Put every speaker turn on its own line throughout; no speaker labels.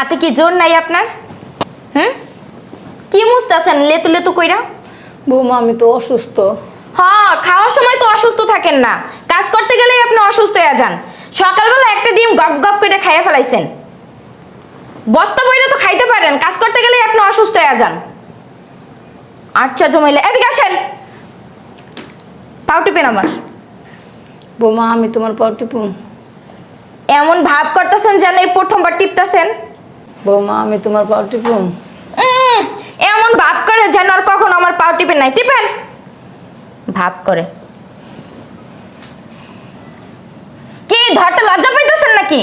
হাতে কি জোর নাই আপনার? হুম? কি মুছতেছেন লেতু লেতু কইরা?
বৌমা আমি তো অসুস্থ।
হ্যাঁ খাওয়ার সময় তো অসুস্থ থাকেন না। কাজ করতে গেলেই আপনি অসুস্থ হয়ে যান। সকালবেলা একটা ডিম গপ গপ করে খাইয়ে ফেলাইছেন। বস্তা বইলে তো খাইতে পারেন কাজ করতে গেলেই আপনি অসুস্থ হয়ে যান। আচ্ছা জমাইলে। এদিকে আসেন। পাও টিপেন আমার।
বৌমা আমি তোমার পাও টিপুম।
এমন ভাব করতেছেন যেন এই প্রথমবার টিপতেছেন।
বৌমা আমি তোমার পাও টিপুম
এমন ভাব করে যেন আর কখন আমার পাও টিপেন নাই। টিপেন। ভাব করে। কি ধরতে লজ্জা পাইতেছেন নাকি?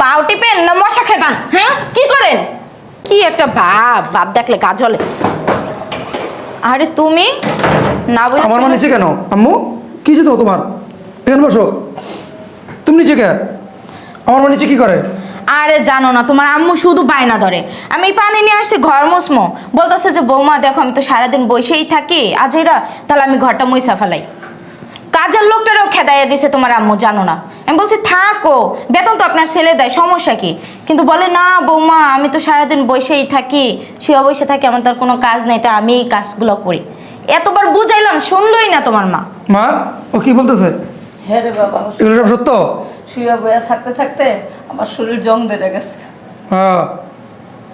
পাও টিপেন না মশা খেদান হ্যাঁ? কি করেন? কি একটা ভাব ভাব দেখলে গা জ্বলে। আরে তুমি? না বুঝে
আমার মা নিচে কেন? আম্মু কি তো তোমার? এখানে বসো। তুমি নিচে কে আমার মা নিচে কি করে?
আরে জানো না তোমার আম্মু শুধু বায়না ধরে। আমি পানি নিয়ে আসছি ঘর মুসমো। বলতেছে যে বৌমা দেখো আমি তো সারাদিন বসেই থাকি। আজ এরা তাহলে আমি ঘরটা মুইসা ফেলাই। কাজের লোকটারও খেদাইয়া দিছে তোমার আম্মু জানো না। আমি বলছি থাকো বেতন তো আপনার ছেলে দেয় সমস্যা কি? কিন্তু বলে না বৌমা আমি তো সারাদিন বসেই থাকি শুয়ে বসে থাকি আমার তার কোনো কাজ নেই তাই আমি এই কাজগুলো করি। এতবার বুঝাইলাম শুনলই না তোমার মা।
মা ও কি বলতেছে?
হ্যাঁ রে বাবা
এগুলো সব সত্য?
শুয়ে বয়া থাকতে থাকতে আমার শরীর জং ধরে গেছে।
হ্যাঁ।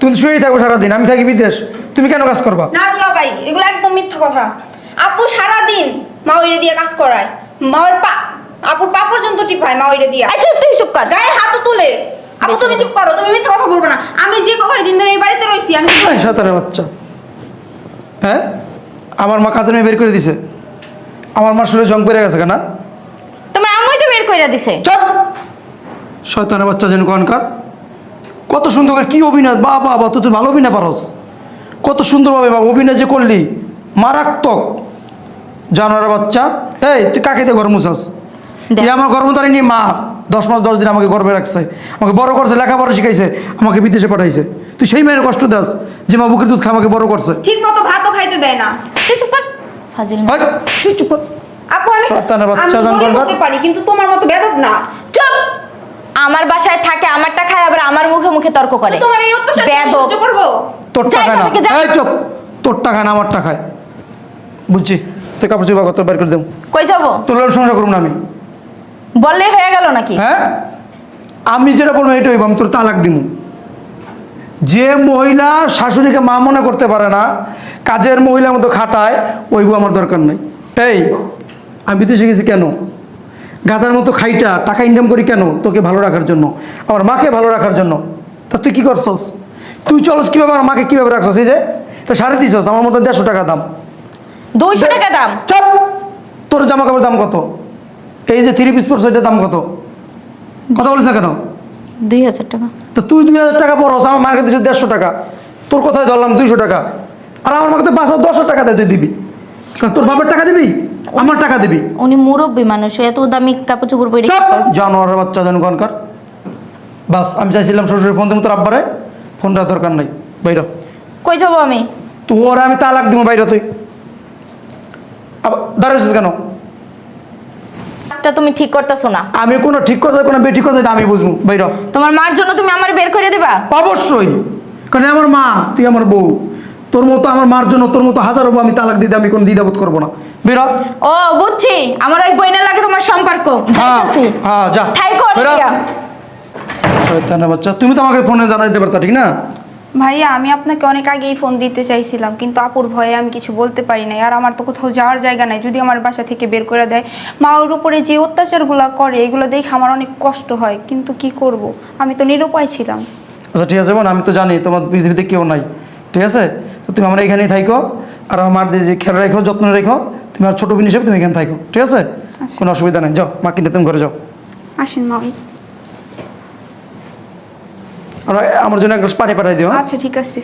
তুমি শুয়েই সারাদিন আমি থাকি বিদেশ। তুমি কেন কাজ করবা?
না দুলা ভাই এগুলো একদম মিথ্যা কথা। আপু সারাদিন মা ওইরে দিয়ে কাজ করায়। মা ওর পা আপুর পা পর্যন্ত টিপায় মা ওইরে দিয়ে।
এই চুপ তুই চুপ কর।
গায়ে হাতও তুলে। আপু
বেশি
তুমি চুপ করো তুমি মিথ্যা কথা বলব না। আমি যে কয়দিন ধরে এই বাড়িতে রইছি আমি
বাচ্চা। হ্যাঁ? আমার মা কাজের মেয়ে বের করে দিছে। আমার মা শরীরে জং পড়ে গেছে কেন?
তো করে দিছে?
চপ! শয়তানের বাচ্চা যেন কনকার কত সুন্দর করে কি অভিনয় বা বা বা তুই ভালো অভিনয় পারস। কত সুন্দরভাবে বাবা অভিনয় যে করলি মারাত্মক। জানোয়ার বাচ্চা এই তুই কাকে দিয়ে ঘর মুছাস? আমার নিয়ে মা দশ মাস দশ দিন আমাকে গর্বে রাখছে। আমাকে বড় করছে লেখাপড়া শিখাইছে আমাকে বিদেশে পাঠাইছে। তুই সেই মেয়ের কষ্ট দাস যে মা বুকের দুধ খা আমাকে বড় করছে।
ঠিক মতো ভাতও খাইতে দেয় না।
তুই চুপ কর। ফাজিল।
তুই চুপ কর।
আমি
শয়তানের বাচ্চা
আমি
জান
গরিব
বলবার।
হতে পারি কিন্তু তোমার মতো বেদব না।
চুপ! আমার বাসায় থাকে আমারটা খায় আবার আমার মুখে মুখে তর্ক করে।
তোমার এই অত্যাচার। সহ্য করব।
তোর টাকা না। এই চুপ! তোর টাকা না আমার টাকায় বুঝছি? তুই কাপড় চুপা কত বের করে দেব।
কই যাব?
তোর লোক সংসার করুন না আমি।
বললে হয়ে গেল নাকি?
হ্যাঁ? আমি যেটা বলব এটা হইব আমি তোর তালাক দিব। যে মহিলা শাশুড়িকে মা মনে করতে পারে না কাজের মহিলার মতো খাটায় ওইবু আমার দরকার নেই। এই আমি বিদেশে গেছি কেন? গাদার মতো খাইটা টাকা ইনকাম করি কেন তোকে ভালো রাখার জন্য? আমার মাকে ভালো রাখার জন্য। তা তুই কি করছস? তুই চলস কীভাবে আমার মাকে কীভাবে রাখছস? এই যে এটা সাড়ে দিছস আমার মতো দেড়শো টাকা দাম।
দুইশো টাকা দাম?
চপ! তোর জামা কাপড়ের দাম কত? এই যে থ্রি পিস পরছ এটার দাম কত? কথা বলিস না কেন?
দুই হাজার টাকা।
তো তুই দুই হাজার টাকা পরস আমার মাকে দিচ্ছে দেড়শো টাকা। তোর কোথায় ধরলাম দুইশো টাকা। আর আমার মাকে তো পাঁচশো দশশো টাকা দেয় তুই দিবি। কারণ তোর বাবার টাকা দিবি? আমার টাকা দিবি?
উনি মুরব্বী মানুষ এত দামি কাপড় চোপড় পরে
চপ! জানোয়ারের বাচ্চা যেন কনকার বাস আমি চাইছিলাম শ্বশুরের ফোন দেবো তোর আব্বারে। ফোনটা দরকার নাই। বাইর।
কই যাব আমি?
তোর আমি তালাক দিব বাইর তুই। আবার দাঁড়িয়েছিস কেন?
কাজটা তুমি ঠিক করতেছো না।
আমি কোনো ঠিক কথা কোনো বেঠিক কথা আমি বুঝব। বাইর।
তোমার মার জন্য তুমি আমার বের করে দিবা?
অবশ্যই। কারণ আমার মা তুই আমার বউ। তোর মতো আমার মার জন্য তোর মতো হাজার বউ আমি তালাক দিতে আমি কোনো দ্বিধাবোধ করব না। বেরো।
ও বুঝছি। আমার ওই বইনের লাগে তোমার সম্পর্ক।
হ্যাঁ
যাইতাছি।
হ্যাঁ যা।
থাইকো
বেরো।
অনিকা।
শয়তানের বাচ্চা তুমি তো আমাকে ফোনে জানাই দিতে পারতা ঠিক না?
ভাইয়া আমি আপনাকে অনেক আগেই ফোন দিতে চাইছিলাম কিন্তু আপুর ভয়ে আমি কিছু বলতে পারি না আর আমার তো কোথাও যাওয়ার জায়গা নাই যদি আমার বাসা থেকে বের করে দেয়। মা ওর উপরে যে অত্যাচারগুলো করে এগুলো দেখে আমার অনেক কষ্ট হয় কিন্তু কি করব? আমি তো নিরুপায় ছিলাম।
আচ্ছা ঠিক আছে বোন আমি তো জানি তোমার পৃথিবীতে কেউ নাই ঠিক আছে? তো তুমি আমরা এখানেই থাইকো। আর আমার যে খেয়াল রেখো যত্ন রেখো তুমি আর ছোটো বোন হিসেবে তুমি এখানে থাইকো। ঠিক আছে?
আচ্ছা।
কোনো অসুবিধা নেই। যাও মা কিনতে তুমি ঘরে যাও।
আসেন মা।
আমরা আমার জন্য এক গ্লাস পানি পাঠাই দিও হ্যাঁ?
আচ্ছা ঠিক আছে।